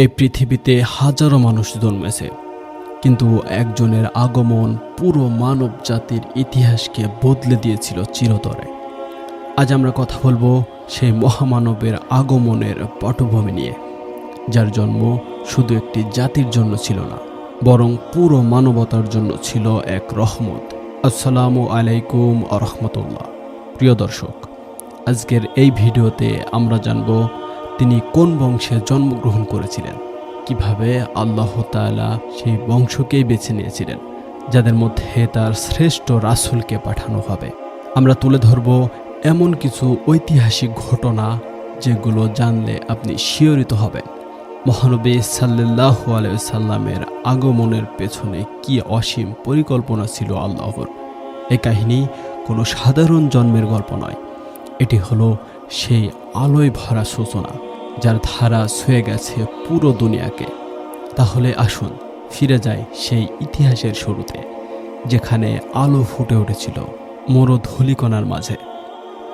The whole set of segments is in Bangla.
এই পৃথিবীতে হাজারো মানুষ জন্মেছে। কিন্তু একজনের আগমন পুরো মানব জাতির ইতিহাসকে বদলে দিয়েছিল চিরতরে। আজ আমরা কথা বলব সেই মহামানবের আগমনের পটভূমি নিয়ে, যার জন্ম শুধু একটি জাতির জন্য ছিল না, বরং পুরো মানবতার জন্য ছিল এক রহমত। আসসালামু আলাইকুম আরহামতুল্লাহ প্রিয় দর্শক, আজকের এই ভিডিওতে আমরা জানব তিনি কোন বংশে জন্মগ্রহণ করেছিলেন? কীভাবে আল্লাহ তাআলা সেই বংশকেই বেছে নিয়েছিলেন? যাদের মধ্যে তার শ্রেষ্ঠ রাসূলকে পাঠানো হবে। আমরা তুলে ধরব এমন কিছু ঐতিহাসিক ঘটনা যেগুলো জানলে আপনি শিহরিত হবেন। মহানবী সাল্লাহ সাল্লামের আগমনের পেছনে কি অসীম পরিকল্পনা ছিল আল্লাহর? এই কাহিনী কোনো সাধারণ জন্মের গল্প নয়। এটি হলো সেই আলোয় ভরা সূচনা। যার ধারা ছুঁয়ে গেছে পুরো দুনিয়াকে। তাহলে আসুন, ফিরে যাই সেই ইতিহাসের শুরুতে, যেখানে আলো ফুটে উঠেছিল মোরো ধূলিকণার মাঝে।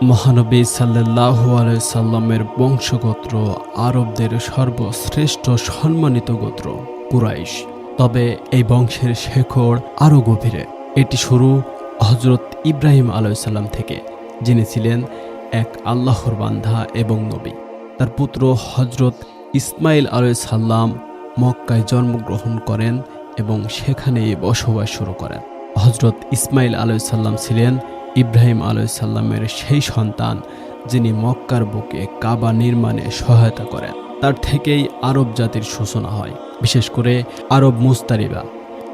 মহানবী সাল্লাহ সাল্লামের বংশগোত্র, আরবদের সর্বশ্রেষ্ঠ সম্মানিত গোত্র কুরাইশ। তবে এই বংশের শেকড় আরও গভীরে। এটি শুরু হজরত ইব্রাহিম আলাইসাল্লাম থেকে, যিনি ছিলেন এক আল্লাহর বান্ধা এবং নবী। তার পুত্র হজরত ইসমাইল আলাইসাল্লাম মক্কায় জন্মগ্রহণ করেন এবং সেখানেই বসবাস শুরু করেন। হজরত ইসমাইল আলাইসাল্লাম ছিলেন ইব্রাহিম আলাইসাল্লামের সেই সন্তান যিনি মক্কার বুকে কাবা নির্মাণে সহায়তা করেন। তার থেকেই আরব জাতির সূচনা হয়, বিশেষ করে আরব মুস্তারিবা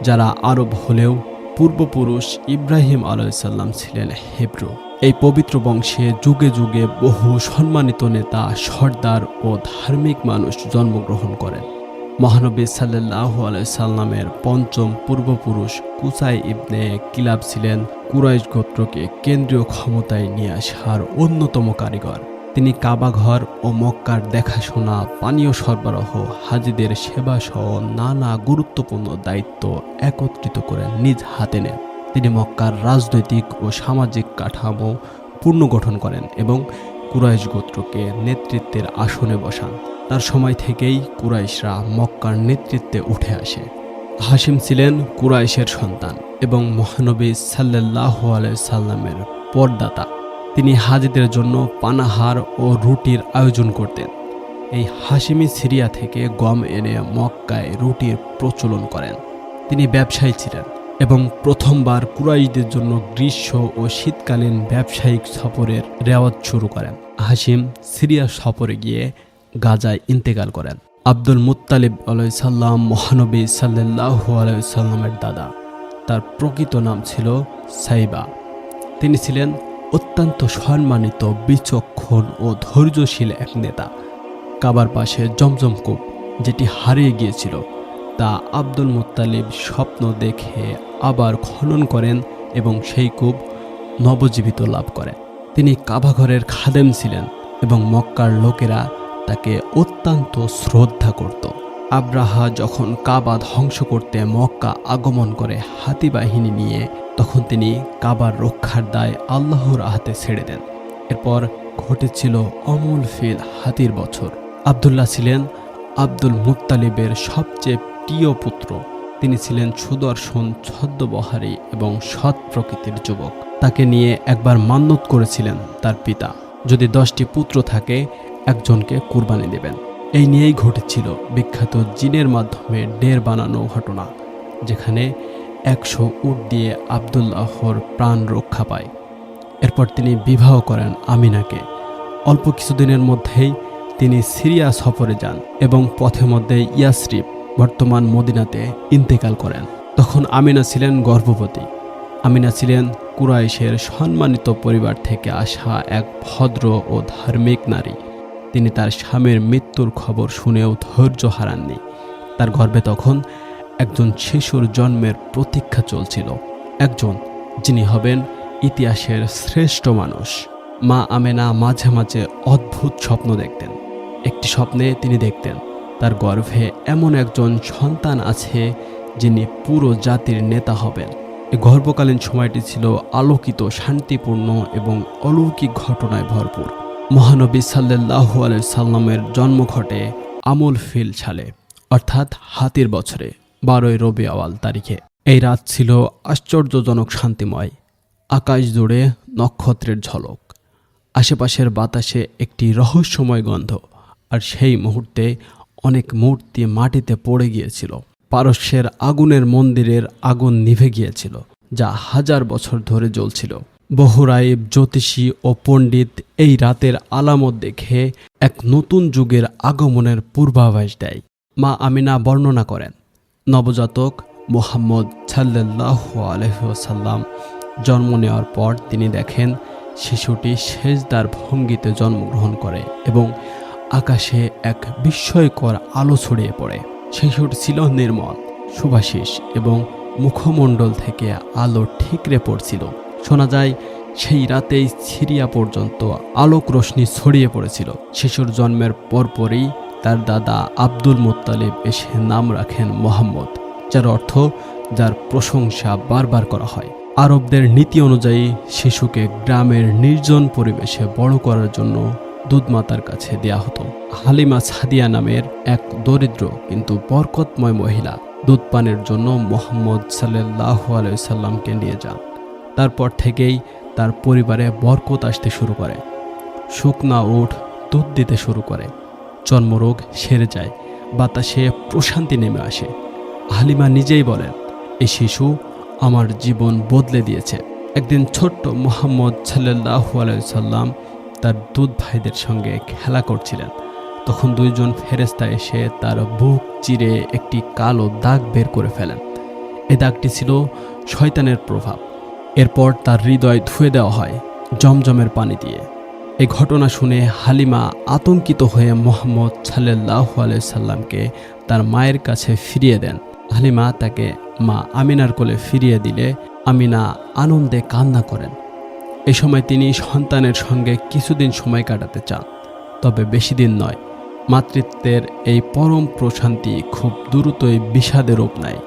যারা আরব হলেও পূর্বপুরুষ ইব্রাহিম আলাইসাল্লাম ছিলেন হেব্রু। এই পবিত্র বংশে যুগে যুগে বহু সম্মানিত নেতা, সর্দার ও ধার্মিক মানুষ জন্মগ্রহণ করেন। মহানবী সাল্লাহ সাল্লামের পঞ্চম পূর্বপুরুষ কুসাই ইবনে কিলাব ছিলেন কুরাইশ গোত্রকে কেন্দ্রীয় ক্ষমতায় নিয়ে আসার অন্যতম কারিগর। তিনি কাবাঘর ও মক্কার দেখাশোনা, পানীয় সরবরাহ, হাজিদের সেবা সহ নানা গুরুত্বপূর্ণ দায়িত্ব একত্রিত করে নিজ হাতে নেন। তিনি মক্কার রাজনৈতিক ও সামাজিক কাঠামো পুনর্গঠন করেন এবং কুরাইশ গোত্রকে নেতৃত্বের আসনে বসান। তার সময় থেকেই কুরাইশরা মক্কার নেতৃত্বে উঠে আসে। হাসিম ছিলেন কুরাইশের সন্তান এবং মহানবী সাল্লাহ সাল্লামের পরদাতা। তিনি হাজিদের জন্য পানাহার ও রুটির আয়োজন করতেন। এই হাসিমি সিরিয়া থেকে গম এনে মক্কায় রুটির প্রচলন করেন। তিনি ব্যবসায়ী ছিলেন। এবং প্রথমবার কুরাইশদের জন্য গ্রীষ্ম ও শীতকালীন ব্যবসায়িক সফরের রেওয়াজ শুরু করেন। হাসিম সিরিয়া সফরে গিয়ে গাজায় ইন্তেকাল করেন। আব্দুল মুত্তালিব আলাইসাল্লাম মহানবী সাল্লাহ আলাইসাল্লামের দাদা। তার প্রকৃত নাম ছিল সাইবা। তিনি ছিলেন অত্যন্ত সম্মানিত, বিচক্ষণ ও ধৈর্যশীল এক নেতা। কাবার পাশে জমজম কূপ, যেটি হারিয়ে গিয়েছিল, তা আব্দুল মুত্তালিব স্বপ্ন দেখে আবার খনন করেন এবং সেই কূপ নবজীবিত লাভ করেন তিনি কাবাঘরের খাদেম ছিলেন এবং মক্কার লোকেরা তাকে অত্যন্ত শ্রদ্ধা করত। আব্রাহা যখন কাবা ধ্বংস করতে মক্কা আগমন করে হাতি বাহিনী নিয়ে, তখন তিনি কাবার রক্ষার দায় আল্লাহর হাতে ছেড়ে দেন। এরপর ঘটেছিল অমূল ফিল হাতির বছর। আবদুল্লাহ ছিলেন আব্দুল মুত্তালিবের সবচেয়ে প্রিয় পুত্র। তিনি ছিলেন সুদর্শন ছদ্মবহারী এবং সৎ প্রকৃতির যুবক। তাকে নিয়ে একবার মান্যত করেছিলেন তার পিতা। যদি দশটি পুত্র থাকে, একজনকে কুরবানি দেবেন। এই নিয়েই ঘটেছিল বিখ্যাত জিনের মাধ্যমে ডের বানানো ঘটনা, যেখানে একশো উট দিয়ে আবদুল্লাহর প্রাণ রক্ষা পায়। এরপর তিনি বিবাহ করেন আমিনাকে। অল্প কিছুদিনের মধ্যেই তিনি সিরিয়া সফরে যান এবং পথে মধ্যে ইয়াসরিফ বর্তমান মদিনাতে ইন্তেকাল করেন। তখন আমিনা ছিলেন গর্ভবতী। আমিনা ছিলেন কুরাইশের সম্মানিত পরিবার থেকে আসা এক ভদ্র ও ধার্মিক নারী। তিনি তার স্বামীর মৃত্যুর খবর শুনেও ধৈর্য হারাননি। তার গর্ভে তখন একজন শিশুর জন্মের প্রতীক্ষা চলছিল। একজন, যিনি হবেন ইতিহাসের শ্রেষ্ঠ মানুষ। মা আমেনা মাঝে মাঝে অদ্ভুত স্বপ্ন দেখতেন। একটি স্বপ্নে তিনি দেখতেন তার গর্ভে এমন একজন সন্তান আছে যিনি পুরো জাতির নেতা হবেন। এই গর্ভকালীন সময়টি ছিল আলোকিত, শান্তিপূর্ণ এবং অলৌকিক ঘটনায় ভরপুর। মহানবী সাল্লাহ সাল্লামের জন্ম ঘটে আমল ফিল সালে অর্থাৎ হাতির বছরে, বারোই রবি আওয়াল তারিখে। এই রাত ছিল আশ্চর্যজনক শান্তিময়, আকাশ জুড়ে নক্ষত্রের ঝলক, আশেপাশের বাতাসে একটি রহস্যময় গন্ধ, আর সেই মুহূর্তে অনেক মূর্তি মাটিতে পড়ে গিয়েছিল। পারস্যের আগুনের মন্দিরের আগুন নিভে গিয়েছিল, যা হাজার বছর ধরে জ্বলছিল। বহুরাইব, জ্যোতিষী ও পণ্ডিত এই রাতের আলামত দেখে এক নতুন যুগের আগমনের পূর্বাভাস দেয়। মা আমিনা বর্ণনা করেন, নবজাতক মোহাম্মদ সাল্লাহ আলহ্লাম জন্ম নেওয়ার পর তিনি দেখেন শিশুটি সেজদার ভঙ্গিতে জন্মগ্রহণ করে এবং আকাশে এক বিস্ময়কর আলো ছড়িয়ে পড়ে। শিশুটি ছিল নির্মল সুভাষিস এবং মুখমণ্ডল থেকে আলো ঠিকরে পড়ছিল। শোনা যায়, সেই রাতেই সিরিয়া পর্যন্ত আলোক রশ্মি ছড়িয়ে পড়েছিল। শিশুর জন্মের পরপরই তার দাদা আব্দুল মোত্তালিব এসে নাম রাখেন মোহাম্মদ, যার অর্থ যার প্রশংসা বারবার করা হয়। আরবদের নীতি অনুযায়ী শিশুকে গ্রামের নির্জন পরিবেশে বড় করার জন্য দুধমাতার কাছে দেয়া হতো। হালিমা সাদিয়া নামের এক দরিদ্র কিন্তু বরকতময় মহিলা দুধ পানের জন্য মোহাম্মদ সাল্লাহ আলাইসাল্লামকে নিয়ে যান। তারপর থেকেই তার পরিবারে বরকত আসতে শুরু করে। শুকনা উঠ দুধ দিতে শুরু করে। চর্মরোগ সেরে যায়, বাতাসে প্রশান্তি নেমে আসে। হালিমা নিজেই বলেন এই শিশু আমার জীবন বদলে দিয়েছে। একদিন ছোট্ট মোহাম্মদ সাল্লাহ আলাইসাল্লাম তার দুধ ভাইদের সঙ্গে খেলা করছিলেন। তখন দুইজন ফেরেস্তা এসে তার বুক চিরে একটি কালো দাগ বের করে ফেলেন। এ দাগটি ছিল শয়তানের প্রভাব। এরপর তার হৃদয় ধুয়ে দেওয়া হয় জমজমের পানি দিয়ে। এই ঘটনা শুনে হালিমা আতঙ্কিত হয়ে মোহাম্মদ সাল্লাহ সাল্লামকে তার মায়ের কাছে ফিরিয়ে দেন। হালিমা তাকে মা আমিনার কোলে ফিরিয়ে দিলে আমিনা আনন্দে কান্না করেন। এ সময় তিনি সন্তানের সঙ্গে কিছুদিন সময় কাটাতে চান, তবে বেশি দিন নয়। মাতৃত্বের এই পরম প্রশান্তি খুব দ্রুতই বিষাদে রূপ নেয়।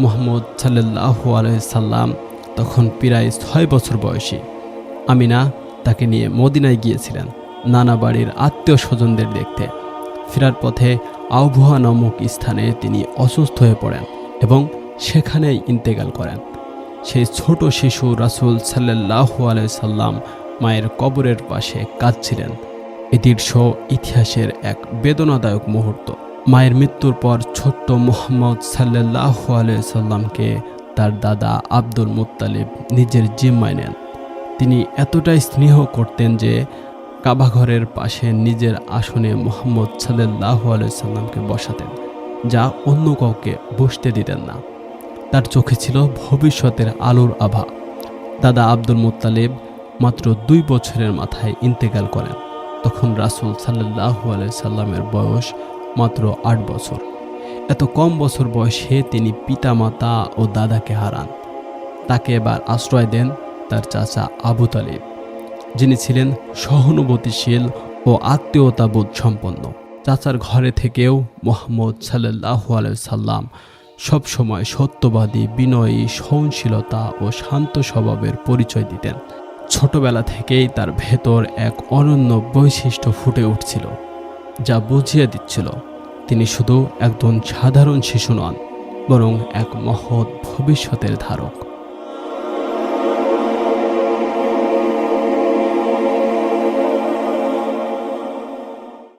মোহাম্মদ সাল্লাহ আলহাম তখন প্রায় ছয় বছর বয়সী। আমিনা তাকে নিয়ে মদিনায় গিয়েছিলেন নানা বাড়ির আত্মীয় স্বজনদের দেখতে। ফেরার পথে আবহাওয়া নামক স্থানে তিনি অসুস্থ হয়ে পড়েন এবং সেখানেই ইন্তেকাল করেন। সেই ছোট শিশু রাসুল সাল্লাহ সাল্লাম মায়ের কবরের পাশে কাঁদছিলেন। এ দৃশ্য ইতিহাসের এক বেদনাদায়ক মুহূর্ত। মায়ের মৃত্যুর পর ছোট্ট মোহাম্মদ সাল্লাহ সাল্লামকে তার দাদা আব্দুল মুত্তালিব নিজের জিম্মায় নেন। তিনি এতটাই স্নেহ করতেন যে কাবাঘরের পাশে নিজের আসনে মোহাম্মদ সাল্লাহ সাল্লামকে বসাতেন, যা অন্য কাউকে বসতে দিতেন না। তার চোখে ছিল ভবিষ্যতের আলোর আভা। দাদা আব্দুল মুত্তালিব মাত্র দুই বছরের মাথায় ইন্তেকাল করেন। তখন রাসুল সাল্লাহ সাল্লামের বয়স মাত্র আট বছর। এত কম বছর বয়সে তিনি পিতামাতা ও দাদাকে হারান। তাকে এবার আশ্রয় দেন তার চাচা আবু তালিব, যিনি ছিলেন সহানুভূতিশীল ও আত্মীয়তাবোধ সম্পন্ন। চাচার ঘরে থেকেও মোহাম্মদ সাল্লাহ সাল্লাম সবসময় সত্যবাদী, বিনয়ী, সহনশীলতা ও শান্ত স্বভাবের পরিচয় দিতেন। ছোটবেলা থেকেই তার ভেতর এক অনন্য বৈশিষ্ট্য ফুটে উঠছিল, যা বুঝিয়ে দিচ্ছিল, তিনি শুধু একজন সাধারণ শিশু নন, বরং এক মহৎ ভবিষ্যতের ধারক।